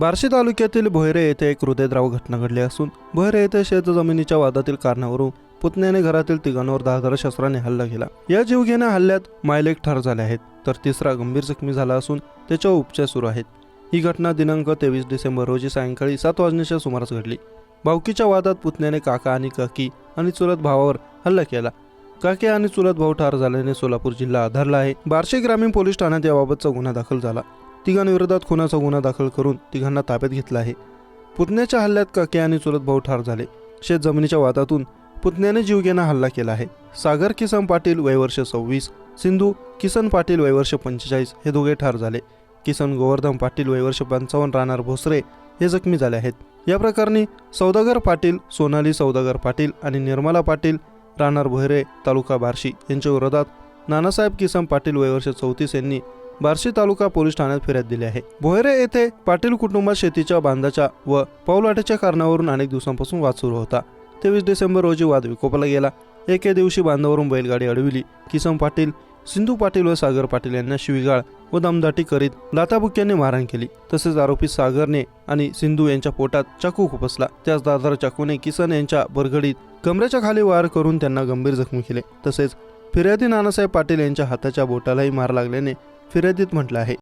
बार्शी तालुक्यातील भोयरे येथे एक हृदयद्राव घटना घडली असून भोयरे येथे शेतजमिनीच्या वादातील कारणावरून पुतण्याने घरातील तिघांवर दहा शस्त्राने हल्ला केला. या जीवघेण्या हल्ल्यात मायलेक ठार झाले आहेत तर तिसरा गंभीर जखमी झाला असून त्याच्यावर उपचार सुरू आहेत. ही घटना दिनांक तेवीस डिसेंबर रोजी सायंकाळी सात वाजण्याच्या सुमारास घडली. भावकीच्या वादात पुतण्याने काका आणि काकी आणि चुलत भावावर हल्ला केला. काके आणि चुलत भाऊ ठार झाल्याने सोलापूर जिल्हा आधारला आहे. बार्शी ग्रामीण पोलीस ठाण्यात याबाबतचा गुन्हा दाखल झाला. तिघांविरोधात खुनाचा गुन्हा दाखल करून तिघांना ताब्यात घेतला आहे. पुतण्याच्या हल्ल्यात काके आणि चुलत भाऊ ठार झाले. शेत जमिनीच्या वादातून पुतण्याने जीवघेणा हल्ला केला आहे. सागर किसन पाटील वयवर्ष सव्वीस सिंधू किसन पाटील वयवर्ष पंचेचाळीस हे दोघे ठार झाले. किसन गोवर्धन पाटील वयवर्ष पंचावन्न राहणार भोसरे हे जखमी झाले आहेत. या प्रकरणी सौदागर पाटील सोनाली सौदागर पाटील आणि निर्मला पाटील राहणार भोयरे तालुका बार्शी यांच्या विरोधात नानासाहेब किसन पाटील वयवर्ष चौतीस यांनी बार्शी तालुका पोलीस ठाण्यात फिर्याद दिली आहे. भोयरे येथे पाटील कुटुंबात शेतीच्या बांधाच्या व पाऊलाटेच्या कारणावरून अनेक दिवसांपासून वाद सुरू होता. तेवीस डिसेंबर रोजी वाद विकोपाला गेला. एके दिवशी बांधावरून बैलगाडी अडविली. किसन पाटील सिंधू पाटील व सागर पाटील यांना शिवीगाळ व दमदाटी करीत लाताबुक्यांनी मारहाण केली. तसेच आरोपी सागरने आणि सिंधू यांच्या पोटात चाकू खुपसला. त्याच दादर चाकूने किसन यांच्या बरगडीत कमरेच्या खाली वार करून त्यांना गंभीर जखमी केले. तसेच फिर्यादी नानासाहेब पाटील यांच्या हाताच्या बोटालाही मार लागल्याने फिर्यादीत म्हटलं आहे.